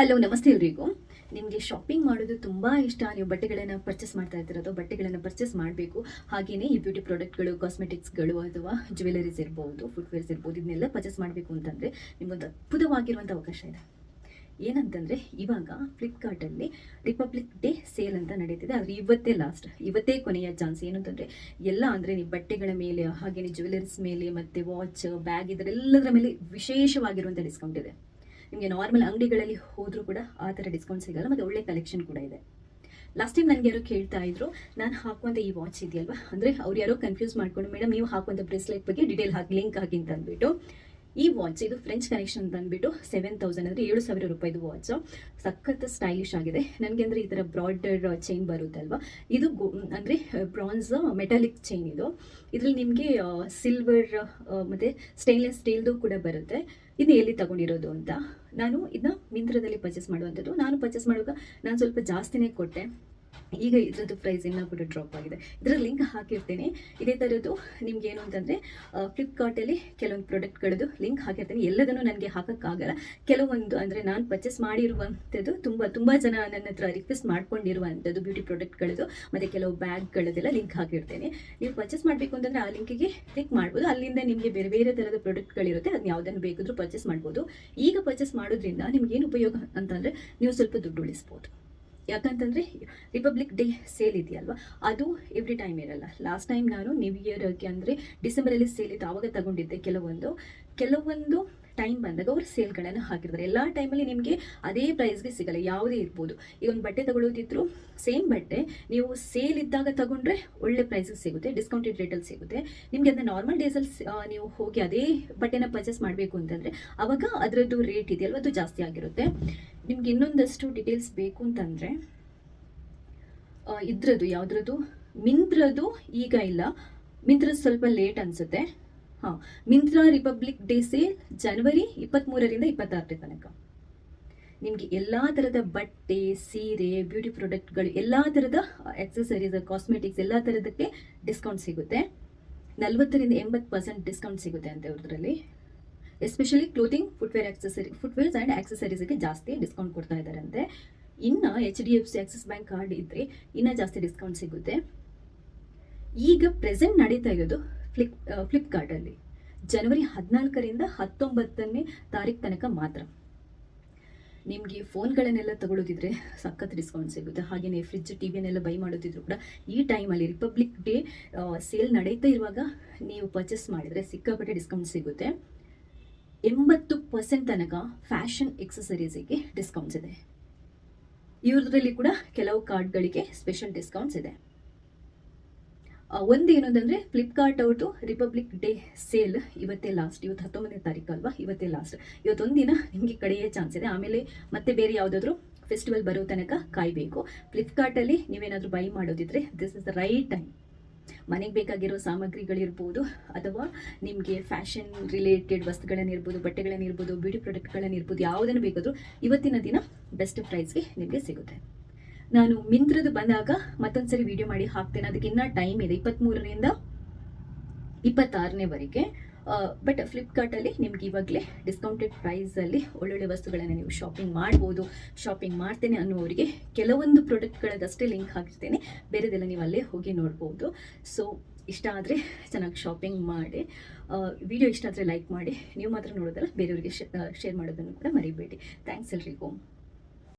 Hello ನಮಸ್ತೆ ಎಲ್ರಿಗೂ. ನಿಮಗೆ ಶಾಪಿಂಗ್ ಮಾಡೋದು ತುಂಬ ಇಷ್ಟ. ನೀವು ಬಟ್ಟೆಗಳನ್ನು ಪರ್ಚೇಸ್ ಮಾಡ್ತಾ ಇರ್ತಿರೋದು, ಬಟ್ಟೆಗಳನ್ನು ಪರ್ಚೇಸ್ ಮಾಡಬೇಕು. ಹಾಗೆಯೇ ಈ ಬ್ಯೂಟಿ ಪ್ರಾಡಕ್ಟ್ಗಳು ಕಾಸ್ಮೆಟಿಕ್ಸ್ಗಳು ಅಥವಾ ಜ್ಯುವೆಲರೀಸ್ ಇರ್ಬೋದು ಫುಟ್ವೇರ್ಸ್ ಇರ್ಬೋದು, ಇದನ್ನೆಲ್ಲ ಪರ್ಚೇಸ್ ಮಾಡಬೇಕು ಅಂತಂದರೆ ನಿಮಗೊಂದು ಅದ್ಭುತವಾಗಿರುವಂಥ ಅವಕಾಶ ಇದೆ. ಏನಂತಂದರೆ, ಇವಾಗ ಫ್ಲಿಪ್ಕಾರ್ಟಲ್ಲಿ ರಿಪಬ್ಲಿಕ್ ಡೇ ಸೇಲ್ ಅಂತ ನಡೀತಿದೆ. ಆದರೆ ಇವತ್ತೇ ಲಾಸ್ಟ್ ಇವತ್ತೇ ಕೊನೆಯ ಚಾನ್ಸ್ ಏನಂತಂದರೆ ಎಲ್ಲ ಅಂದರೆ ನೀವು ಬಟ್ಟೆಗಳ ಮೇಲೆ ಹಾಗೆಯೇ ಜ್ಯುವೆಲರೀಸ್ ಮೇಲೆ ಮತ್ತು ವಾಚ್ ಬ್ಯಾಗ್ ಇದರೆಲ್ಲದರ ಮೇಲೆ ವಿಶೇಷವಾಗಿರುವಂಥ ಡಿಸ್ಕೌಂಟ್ ಇದೆ. ನಿಮಗೆ ನಾರ್ಮಲ್ ಅಂಗಡಿಗಳಲ್ಲಿ ಹೋದರೂ ಕೂಡ ಆ ಥರ ಡಿಸ್ಕೌಂಟ್ ಸಿಗಲ್ಲ, ಮತ್ತು ಒಳ್ಳೆ ಕಲೆಕ್ಷನ್ ಕೂಡ ಇದೆ. ಲಾಸ್ಟ್ ಟೈಮ್ ನನಗೆ ಯಾರೋ ಕೇಳ್ತಾ ಇದ್ರು, ನಾನು ಹಾಕುವಂಥ ಈ ವಾಚ್ ಇದೆಯಲ್ವಾ? ಅಂದರೆ ಅವ್ರು ಯಾರೋ ಕನ್ಫ್ಯೂಸ್ ಮಾಡ್ಕೊಂಡು ಮೇಡಮ್ ನೀವು ಹಾಕುವಂಥ ಬ್ರೆಸ್ಲೆಟ್ ಬಗ್ಗೆ ಡೀಟೇಲ್ ಹಾಕಿ ಲಿಂಕ್ ಹಾಕಿ, ಅಂತ ಅಂದ್ಬಿಟ್ಟು. ಈ ವಾಚ್ ಇದು ಫ್ರೆಂಚ್ ಕನೆಕ್ಷನ್ ಬಂದ್ಬಿಟ್ಟು ಸೆವೆನ್ ತೌಸಂಡ್ ಅಂದರೆ ಏಳು ಸಾವಿರ ರೂಪಾಯಿದು ವಾಚ್ ಸಖತ್ ಸ್ಟೈಲಿಶ್ ಆಗಿದೆ. ನನಗೆ ಅಂದರೆ ಈ ಥರ ಬ್ರಾಡರ್ ಚೈನ್ ಬರುತ್ತಲ್ವಾ? ಇದು ಗೋ ಅಂದರೆ ಬ್ರಾನ್ಸ್ ಮೆಟಾಲಿಕ್ ಚೈನ್ ಇದು. ಇದರಲ್ಲಿ ನಿಮಗೆ ಸಿಲ್ವರ್ ಮತ್ತು ಸ್ಟೈನ್ಲೆಸ್ ಸ್ಟೀಲ್ದು ಕೂಡ ಬರುತ್ತೆ. ಇದು ಎಲ್ಲಿ ತಗೊಂಡಿರೋದು ಅಂತ? ನಾನು ಇದನ್ನ ಮಿಂತ್ರದಲ್ಲಿ ಪರ್ಚೇಸ್ ಮಾಡುವಂಥದ್ದು. ನಾನು ಪರ್ಚೇಸ್ ಮಾಡುವಾಗ ನಾನು ಸ್ವಲ್ಪ ಜಾಸ್ತಿನೇ ಕೊಟ್ಟೆ. ಈಗ ಇದರದ್ದು ಪ್ರೈಸ್ ಇನ್ನೂ ಕೂಡ ಡ್ರಾಪ್ ಆಗಿದೆ. ಇದರ ಲಿಂಕ್ ಹಾಕಿರ್ತೀನಿ. ಇದೇ ಥರದ್ದು ನಿಮ್ಗೆ ಏನು ಅಂತಂದರೆ ಫ್ಲಿಪ್ಕಾರ್ಟಲ್ಲಿ ಕೆಲವೊಂದು ಪ್ರಾಡಕ್ಟ್ಗಳದ್ದು ಲಿಂಕ್ ಹಾಕಿರ್ತೀನಿ. ಎಲ್ಲದನ್ನು ನನಗೆ ಹಾಕೋಕ್ಕಾಗಲ್ಲ. ಕೆಲವೊಂದು ಅಂದರೆ ನಾನು ಪರ್ಚೇಸ್ ಮಾಡಿರುವಂಥದ್ದು ತುಂಬ ತುಂಬ ಜನ ನನ್ನ ಹತ್ರ ರಿಕ್ವೆಸ್ಟ್ ಮಾಡ್ಕೊಂಡಿರುವಂಥದ್ದು ಬ್ಯೂಟಿ ಪ್ರಾಡಕ್ಟ್ಗಳದ್ದು ಮತ್ತು ಕೆಲವು ಬ್ಯಾಗ್ಗಳದೆಲ್ಲ ಲಿಂಕ್ ಹಾಕಿರ್ತೇನೆ. ನೀವು ಪರ್ಚೇಸ್ ಮಾಡಬೇಕು ಅಂತಂದರೆ ಆ ಲಿಂಕಿಗೆ ಕ್ಲಿಕ್ ಮಾಡ್ಬೋದು. ಅಲ್ಲಿಂದ ನಿಮಗೆ ಬೇರೆ ಬೇರೆ ಥರದ ಪ್ರಾಡಕ್ಟ್ಗಳಿರುತ್ತೆ ಅದನ್ನ ಯಾವುದನ್ನು ಬೇಕಾದರೂ ಪರ್ಚೇಸ್ ಮಾಡ್ಬೋದು. ಈಗ ಪರ್ಚೇಸ್ ಮಾಡೋದ್ರಿಂದ ನಿಮ್ಗೆ ಏನು ಉಪಯೋಗ ಅಂತಂದರೆ ನೀವು ಸ್ವಲ್ಪ ದುಡ್ಡು ಉಳಿಸ್ಬೋದು. ಯಾಕಂತಂದರೆ ರಿಪಬ್ಲಿಕ್ ಡೇ ಸೇಲ್ ಇದೆಯಲ್ವ? ಅದು ಎವ್ರಿ ಟೈಮ್ ಇರಲ್ಲ. ಲಾಸ್ಟ್ ಟೈಮ್ ನಾನು ನ್ಯೂ ಇಯರ್ಗೆ ಅಂದರೆ ಡಿಸೆಂಬರಲ್ಲಿ ಸೇಲ್ ಇತ್ತು. ಆವಾಗ ತಗೊಂಡಿದ್ದೆ ಕೆಲವೊಂದು. ಕೆಲವೊಂದು ಟೈಮ್ ಬಂದಾಗ ಅವರು ಸೇಲ್ಗಳನ್ನು ಹಾಕಿರ್ತಾರೆ. ಎಲ್ಲ ಟೈಮಲ್ಲಿ ನಿಮಗೆ ಅದೇ ಪ್ರೈಸ್ಗೆ ಸಿಗಲ್ಲ, ಯಾವುದೇ ಇರ್ಬೋದು. ಈಗ ಒಂದು ಬಟ್ಟೆ ತಗೊಳ್ಳೋದಿದ್ರು ಸೇಮ್ ಬಟ್ಟೆ, ನೀವು ಸೇಲ್ ಇದ್ದಾಗ ತಗೊಂಡ್ರೆ ಒಳ್ಳೆ ಪ್ರೈಸಿಗೆ ಸಿಗುತ್ತೆ ಡಿಸ್ಕೌಂಟೆಡ್ ರೇಟಲ್ಲಿ ಸಿಗುತ್ತೆ. ನಿಮಗೆ ಅದನ್ನ ನಾರ್ಮಲ್ ಡೇಸಲ್ಲಿ ನೀವು ಹೋಗಿ ಅದೇ ಬಟ್ಟೆನ ಪರ್ಚೇಸ್ ಮಾಡಬೇಕು ಅಂತಂದರೆ ಅವಾಗ ಅದರದ್ದು ರೇಟ್ ಇದೆಯಲ್ವ? ಅದು ಜಾಸ್ತಿ ಆಗಿರುತ್ತೆ. ನಿಮ್ಗೆ ಇನ್ನೊಂದಷ್ಟು ಡೀಟೇಲ್ಸ್ ಬೇಕು ಅಂತಂದರೆ ಇದ್ರದ್ದು ಯಾವುದ್ರದ್ದು? ಮಿಂತ್ರದ್ದು ಈಗ ಇಲ್ಲ. ಮಿಂತ್ರದ್ದು ಸ್ವಲ್ಪ ಲೇಟ್ ಅನಿಸುತ್ತೆ. ಹಾಂ ಮಿಂತ್ರಾ ರಿಪಬ್ಲಿಕ್ ಡೇ ಸೇಲ್ ಜನವರಿ ಇಪ್ಪತ್ತ್ಮೂರರಿಂದ ಇಪ್ಪತ್ತಾರರ ತನಕ. ನಿಮಗೆ ಎಲ್ಲ ಥರದ ಬಟ್ಟೆ, ಸೀರೆ ಬ್ಯೂಟಿ ಪ್ರಾಡಕ್ಟ್ಗಳು ಎಲ್ಲ ಥರದ ಎಕ್ಸಸರೀಸ್ ಕಾಸ್ಮೆಟಿಕ್ಸ್ ಎಲ್ಲ ಥರದಕ್ಕೆ ಡಿಸ್ಕೌಂಟ್ ಸಿಗುತ್ತೆ. ನಲ್ವತ್ತರಿಂದ ಎಂಬತ್ತು ಪರ್ಸೆಂಟ್ ಡಿಸ್ಕೌಂಟ್ ಸಿಗುತ್ತೆ ಅಂತ ಇವ್ರದ್ರಲ್ಲಿ especially clothing footwear accessory footwears and ಆಕ್ಸೆಸರೀಸ್ಗೆ ಜಾಸ್ತಿ ಡಿಸ್ಕೌಂಟ್ ಕೊಡ್ತಾ ಇದ್ದಾರಂತೆ ಇನ್ನು H D F C Axis bank card ಇದ್ದರೆ ಇನ್ನೂ ಜಾಸ್ತಿ ಡಿಸ್ಕೌಂಟ್ ಸಿಗುತ್ತೆ. ಈಗ ಪ್ರೆಸೆಂಟ್ ನಡೀತಾ ಇರೋದು ಫ್ಲಿಪ್ ಫ್ಲಿಪ್ಕಾರ್ಟಲ್ಲಿ. ಜನವರಿ ಹದಿನಾಲ್ಕರಿಂದ ಹತ್ತೊಂಬತ್ತನೇ ತಾರೀಕು ತನಕ ಮಾತ್ರ. ನಿಮಗೆ ಫೋನ್ಗಳನ್ನೆಲ್ಲ ತಗೊಳ್ಳೋದಿದ್ರೆ ಸಖತ್ ಡಿಸ್ಕೌಂಟ್ ಸಿಗುತ್ತೆ. ಹಾಗೆಯೇ ಫ್ರಿಜ್ ಟಿ ವಿಯನ್ನೆಲ್ಲ ಬೈ ಮಾಡೋದಿದ್ರು ಕೂಡ ಈ ಟೈಮಲ್ಲಿ ರಿಪಬ್ಲಿಕ್ ಡೇ ಸೇಲ್ ನಡೀತಾ ಇರುವಾಗ ನೀವು ಪರ್ಚೇಸ್ ಮಾಡಿದರೆ ಸಿಕ್ಕಾಪಟ್ಟೆ ಡಿಸ್ಕೌಂಟ್ ಸಿಗುತ್ತೆ. ಎಂಬತ್ತು ಪರ್ಸೆಂಟ್ ತನಕ ಫ್ಯಾಷನ್ ಎಕ್ಸಸರೀಸಿಗೆ ಡಿಸ್ಕೌಂಟ್ಸ್ ಇದೆ. ಇವ್ರದ್ರಲ್ಲಿ ಕೂಡ ಕೆಲವು ಕಾರ್ಡ್ಗಳಿಗೆ ಸ್ಪೆಷಲ್ ಡಿಸ್ಕೌಂಟ್ಸ್ ಇದೆ. ಒಂದು ಏನಂತಂದರೆ ಫ್ಲಿಪ್ಕಾರ್ಟ್ ಅವ್ರದ್ದು ರಿಪಬ್ಲಿಕ್ ಡೇ ಸೇಲ್ ಇವತ್ತೇ ಲಾಸ್ಟ್ ಇವತ್ತು ಹತ್ತೊಂಬತ್ತನೇ ತಾರೀಕು ಅಲ್ವಾ? ಇವತ್ತೇ ಲಾಸ್ಟ್ ಇವತ್ತೊಂದು ದಿನ ನಿಮಗೆ ಕಡೆಯೇ ಚಾನ್ಸ್ ಇದೆ. ಆಮೇಲೆ ಮತ್ತೆ ಬೇರೆ ಯಾವುದಾದ್ರೂ ಫೆಸ್ಟಿವಲ್ ಬರೋ ತನಕ ಕಾಯಬೇಕು. ಫ್ಲಿಪ್ಕಾರ್ಟಲ್ಲಿ ನೀವೇನಾದರೂ buy ಮಾಡೋದಿದ್ರೆ this is the right time ಮನೆಗೆ ಬೇಕಾಗಿರೋ ಸಾಮಗ್ರಿಗಳಿರ್ಬೋದು ಅಥವಾ ನಿಮಗೆ ಫ್ಯಾಷನ್ ರಿಲೇಟೆಡ್ ವಸ್ತುಗಳನ್ನಿರ್ಬೋದು ಬಟ್ಟೆಗಳನ್ನಿರ್ಬೋದು ಬ್ಯೂಟಿ ಪ್ರಾಡಕ್ಟ್ಗಳನ್ನಿರ್ಬೋದು ಯಾವುದನ್ನು ಬೇಕಾದರೂ ಇವತ್ತಿನ ದಿನ ಬೆಸ್ಟ್ ಪ್ರೈಸ್ಗೆ ನಿಮಗೆ ಸಿಗುತ್ತೆ. ನಾನು ಮಿಂತ್ರದ್ದು ಬಂದಾಗ ಮತ್ತೊಂದ್ಸರಿ ವಿಡಿಯೋ ಮಾಡಿ ಹಾಕ್ತೇನೆ. ಅದಕ್ಕೆ ಇನ್ನೂ ಟೈಮ್ ಇದೆ. ಇಪ್ಪತ್ತ್ಮೂರರಿಂದ ಇಪ್ಪತ್ತಾರನೇವರೆಗೆ. ಬಟ್ ಫ್ಲಿಪ್ಕಾರ್ಟಲ್ಲಿ ನಿಮ್ಗೆ ಇವಾಗಲೇ ಡಿಸ್ಕೌಂಟೆಡ್ ಪ್ರೈಸಲ್ಲಿ ಒಳ್ಳೊಳ್ಳೆ ವಸ್ತುಗಳನ್ನು ನೀವು ಶಾಪಿಂಗ್ ಮಾಡ್ಬೋದು. ಶಾಪಿಂಗ್ ಮಾಡ್ತೇನೆ ಅನ್ನುವರಿಗೆ ಕೆಲವೊಂದು ಪ್ರಾಡಕ್ಟ್ಗಳದಷ್ಟೇ ಲಿಂಕ್ ಹಾಕಿರ್ತೇನೆ. ಬೇರೆದೆಲ್ಲ ನೀವು ಅಲ್ಲೇ ಹೋಗಿ ನೋಡ್ಬೋದು. ಸೊ ಇಷ್ಟ ಆದರೆ ಚೆನ್ನಾಗಿ ಶಾಪಿಂಗ್ ಮಾಡಿ. ವಿಡಿಯೋ ಇಷ್ಟ ಆದರೆ ಲೈಕ್ ಮಾಡಿ. ನೀವು ಮಾತ್ರ ನೋಡೋದಲ್ಲ, ಬೇರೆಯವರಿಗೆ ಶೇರ್ ಮಾಡೋದನ್ನು ಕೂಡ ಮರಿಬೇಡಿ. ಥ್ಯಾಂಕ್ಸ್ ಎಲ್ರಿಗೂ.